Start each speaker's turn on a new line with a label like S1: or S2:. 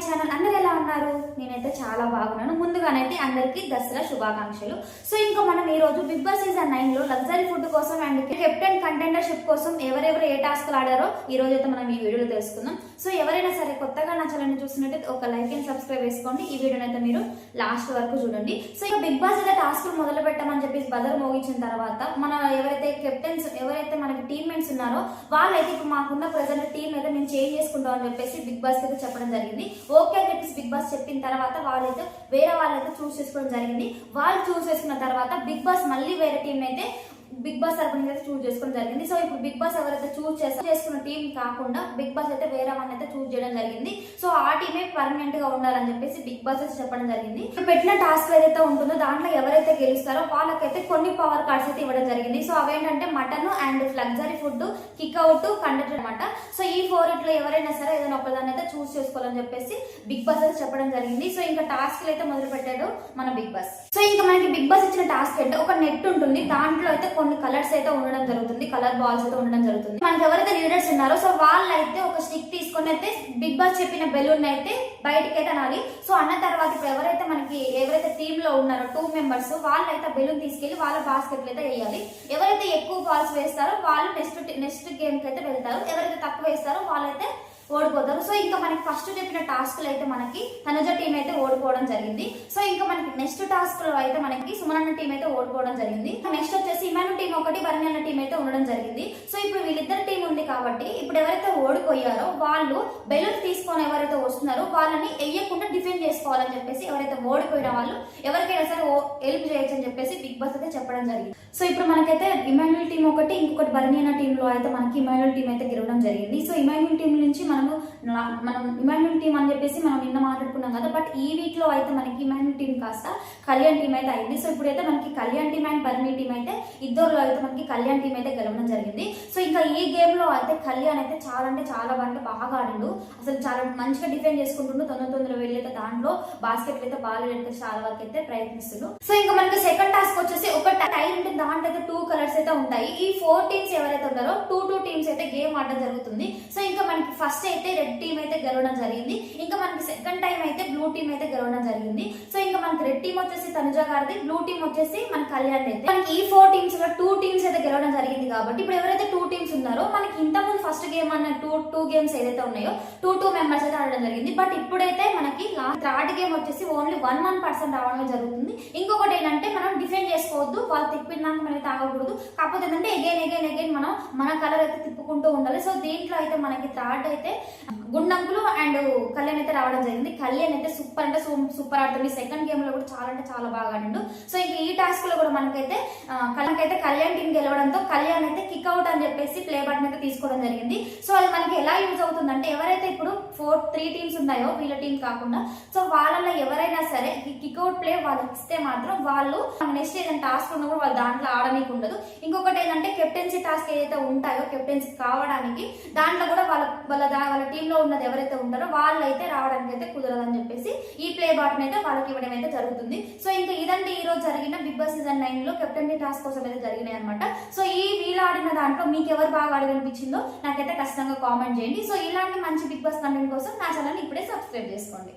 S1: Channel అందరు ఎలా ఉన్నారు? నేనైతే చాలా బాగున్నాను. ముందుగానైతే అందరికీ దసరా శుభాకాంక్షలు. సో ఇంకా మనం ఈ రోజు బిగ్ బాస్ సీజన్ నైన్లో లగ్జరీ ఫుడ్ కోసం అండ్ కెప్టెన్ కంటెండర్షిప్ కోసం ఎవరెవరు ఏ టాస్క్ ఆడారో ఈ రోజు అయితే మనం ఈ వీడియోలో తెలుసుకుందాం. సో ఎవరైనా సరే కొత్తగా నా ఛానల్ చూసినట్టయితే ఒక లైక్ అండ్ సబ్స్క్రైబ్ చేసుకోండి ఈ వీడియోని అయితే మీరు లాస్ట్ వరకు చూడండి. సో ఇక బిగ్ బాస్ అయితే టాస్క్ మొదలు పెట్టమని చెప్పేసి బదర్ మోగించిన తర్వాత మన ఎవరైతే కెప్టెన్స్ ఎవరైతే మనకి టీమ్మేట్స్ ఉన్నారో వాళ్ళైతే ఇప్పుడు మాకున్న ప్రజెంట్ టీం అయితే మేము చేంజ్ చేసుకుంటాం అని చెప్పేసి బిగ్ బాస్ అయితే చెప్పడం జరిగింది. ఓకే చెప్పేసి బిగ్ బాస్ చెప్పిన తర్వాత వాళ్ళైతే వేరే వాళ్ళైతే చూస్ చేసుకోవడం జరిగింది. వాళ్ళు చూస్ చేసుకున్న తర్వాత బిగ్ బాస్ మళ్ళీ వేరే టీం అయితే బిగ్ బాస్ తరపున అయితే చూస్ చేసుకోవడం జరిగింది. సో ఇప్పుడు బిగ్ బాస్ ఎవరైతే చూస్ చేస్తారు చేసుకున్న టీం కాకుండా బిగ్ బాస్ అయితే వేరే వాళ్ళని అయితే చూస్ చేయడం జరిగింది. సో ఆ టీమే పర్మనెంట్గా ఉండాలని చెప్పేసి బిగ్ బాస్ అయితే చెప్పడం జరిగింది. ఇప్పుడు పెట్టిన టాస్క్ ఏదైతే ఉంటుందో దాంట్లో ఎవరైతే గెలుస్తారో వాళ్ళకైతే కొన్ని పవర్ కార్డ్స్ అయితే ఇవ్వడం జరిగింది. సో అవేంటంటే mutton and luxury food kick out conduct అనమాట సో ఈ ఫోర్ ఇట్లో ఎవరైనా సరే ఏదైనా ఒకదాన్ని అయితే చూస్ చేసుకోవాలని చెప్పేసి బిగ్ బాస్ అయితే చెప్పడం జరిగింది. సో ఇంకా టాస్క్ అయితే మొదలు పెట్టాడు మన బిగ్ బాస్ సో ఇంకా మనకి బిగ్ బాస్ ఇచ్చిన టాస్క్ అంటే ఒక నెట్ ఉంటుంది. దాంట్లో అయితే కొన్ని కలర్స్ అయితే ఉండడం జరుగుతుంది కలర్ బాల్స్ అయితే ఉండడం జరుగుతుంది. మనకి ఎవరైతే లీడర్స్ ఉన్నారో సో వాళ్ళు అయితే ఒక స్టిక్ తీసుకొని అయితే బిగ్ బాస్ చెప్పిన బెలూన్ అయితే బయటకి అయితే అనాలి. సో అన్న తర్వాత ఇప్పుడు ఎవరైతే మనకి ఎవరైతే టీమ్లో ఉన్నారో టూ మెంబర్స్ వాళ్ళు అయితే బెలూన్ తీసుకెళ్ళి వాళ్ళ బాస్కెట్ అయితే వేయాలి. ఎవరైతే ఎక్కువ బాల్స్ వేస్తారో వాళ్ళు నెక్స్ట్ నెక్స్ట్ గేమ్కి అయితే వెళ్తారు. ఎవరైతే తక్కువ వేస్తారో వాళ్ళైతే ఓడిపోతారు. సో ఇంకా మనకి ఫస్ట్ చెప్పిన టాస్క్లు అయితే మనకి తనుజ టీం అయితే ఓడిపోవడం జరిగింది. సో ఇంకా మనకి నెక్స్ట్ టాస్క్లో అయితే మనకి సుమనన్న టీం అయితే ఓడిపోవడం జరిగింది. నెక్స్ట్ వచ్చేసి ఇమాను టీం ఒకటి వరణి టీం అయితే ఉండడం జరిగింది. సో ఇప్పుడు వీళ్ళిద్దరు టీం ఉంది కాబట్టి ఇప్పుడు ఎవరైతే ఓడిపోయారో వాళ్ళు బెలూన్ తీసుకొని ఎవరైతే వస్తున్నారో వాళ్ళని వెయ్యకుండా డిఫెండ్ చేసుకోవాలని చెప్పేసి ఎవరైతే ఓడిపోయిన వాళ్ళు ఎవరికైనా సరే హెల్ప్ చేయొచ్చు అని చెప్పేసి బిగ్ బాస్ అయితే చెప్పడం జరిగింది. సో ఇప్పుడు మనకైతే ఇమాన్యుల్ టీం ఒకటి ఇంకొకటి బర్నియన టీంలో అయితే మనకి ఇమాన్యుల్ టీం అయితే గెలవడం జరిగింది. సో ఇమాన్యుల్ టీం నుంచి మనము మనం ఇమాన్యుల్ టీం అని చెప్పేసి మనం నిన్న మాట్లాడుకున్నాం కదా బట్ ఈ వీక్లో అయితే మనకి ఇమాన్యుల్ టీమ్ కాస్త కళ్యాణ్ టీం అయితే అయింది. సో ఇప్పుడైతే మనకి Kalyan team and Bharani team అయితే ఇద్దరులో అయితే మనకి కళ్యాణ్ టీం అయితే గెలవడం జరిగింది. సో ఇంకా ఈ గేమ్లో అయితే కళ్యాణ్ అయితే చాలా అంటే చాలా బాగా బాగా ఆడిండు. అసలు చాలా మంచిగా డిఫెండ్ చేసుకుంటుండు. తొందర తొందర వెళ్ళి అయితే దాంట్లో బాస్కెట్ అయితే బాల్ అయితే చాలా వరకు అయితే ప్రయత్నిస్తుండ్రు సో ఇంకా మనకి సెకండ్ టాస్క్ వచ్చేసి అయితే ఉంటాయి. ఈ ఫోర్ టీమ్స్ ఎవరైతే ఉన్నారో టూ టూ టీమ్స్ అయితే గేమ్ ఆడడం జరుగుతుంది. సో ఇంకా మనకి ఫస్ట్ అయితే రెడ్ టీం అయితే గెలవడం జరిగింది. ఇంకా మనకి సెకండ్ టైం అయితే బ్లూ టీమ్ అయితే గెలవడం జరిగింది. సో ఇంకా మనకి రెడ్ టీం వచ్చేసి తనుజ గారిది బ్లూ టీం వచ్చేసి మన కళ్యాణ్ అయితే. మనకి ఈ ఫోర్ టీమ్స్లో టూ టీమ్స్ అయితే గెలవడం జరిగింది కాబట్టి ఇప్పుడు ఎవరైతే టూ టీమ్స్ ఉన్నారో మనకి ఇంతకుముందు ఫస్ట్ గేమ్ అన్న టూ టూ గేమ్స్ ఏదైతే ఉన్నాయో టూ టూ మెంబర్స్ అయితే ఆడడం జరిగింది. బట్ ఇప్పుడైతే మనకి థర్డ్ గేమ్ వచ్చేసి ఓన్లీ వన్ వన్ పర్సెంట్ రావడమే జరుగుతుంది. ఇంకా ఏంటంటే చేసుకోవద్దు. వాళ్ళు తిప్పినాక మనకి తాగకూడదు కాకపోతే ఏంటంటే ఎగైన్ ఎగైన్ ఎగైన్ మనం మన కలర్ అయితే తిప్పుకుంటూ ఉండాలి. సో దీంట్లో అయితే మనకి థర్డ్ అయితే గుండంకులు అండ్ కళ్యాణ్ అయితే రావడం జరిగింది. కళ్యాణ్ అయితే సూపర్ అంటే సూపర్ ఆడుతుంది సెకండ్ గేమ్లో కూడా చాలా అంటే చాలా బాగా ఆడిండు. సో ఇంక ఈ టాస్క్లో కూడా మనకైతే మనకైతే కళ్యాణ్ టీం గెలవడంతో కళ్యాణ్ అయితే కిక్ అవుట్ అని చెప్పేసి ప్లే బటన్ అయితే తీసుకోవడం జరిగింది. సో అది మనకి ఎలా యూజ్ అవుతుంది అంటే ఎవరైతే ఇప్పుడు ఫోర్ త్రీ టీమ్స్ ఉన్నాయో వీళ్ళ టీం కాకుండా సో వాళ్ళలో ఎవరైనా సరే ఈ కిక్ అవుట్ ప్లే వాళ్ళకి ఇస్తే మాత్రం వాళ్ళు నెక్స్ట్ ఏదైనా టాస్క్ ఉన్నప్పుడు వాళ్ళు దాంట్లో ఆడనీకి ఉండదు ఇంకొకటి ఏంటంటే కెప్టెన్సీ టాస్క్ ఏదైతే ఉంటాయో కెప్టెన్సీ కావడానికి దాంట్లో కూడా వాళ్ళ వాళ్ళ దా- వాళ్ళ టీంలో ఉన్నది ఎవరైతే ఉంటారో వాళ్ళు అయితే రావడానికి అయితే కుదరదని చెప్పేసి ఈ ప్లే బాటన్ అయితే వాళ్ళకి ఇవ్వడం అయితే జరుగుతుంది. సో ఇంకా ఇదంటే ఈ రోజు జరిగిన బిగ్ బాస్ సీజన్ నైన్లో కెప్టెన్సీ టాస్క్ కోసం అయితే జరిగినాయి అనమాట సో ఈ వీళ్ళు ఆడిన దాంట్లో మీకు ఎవరు బాగా ఆడగనిపించిందో నాకైతే ఖచ్చితంగా కామెంట్ చేయండి. సో ఇలాంటి మంచి బిగ్ బాస్ కంటెంట్ కోసం నా ఛానల్ ఇప్పుడే సబ్స్క్రైబ్ చేసుకోండి.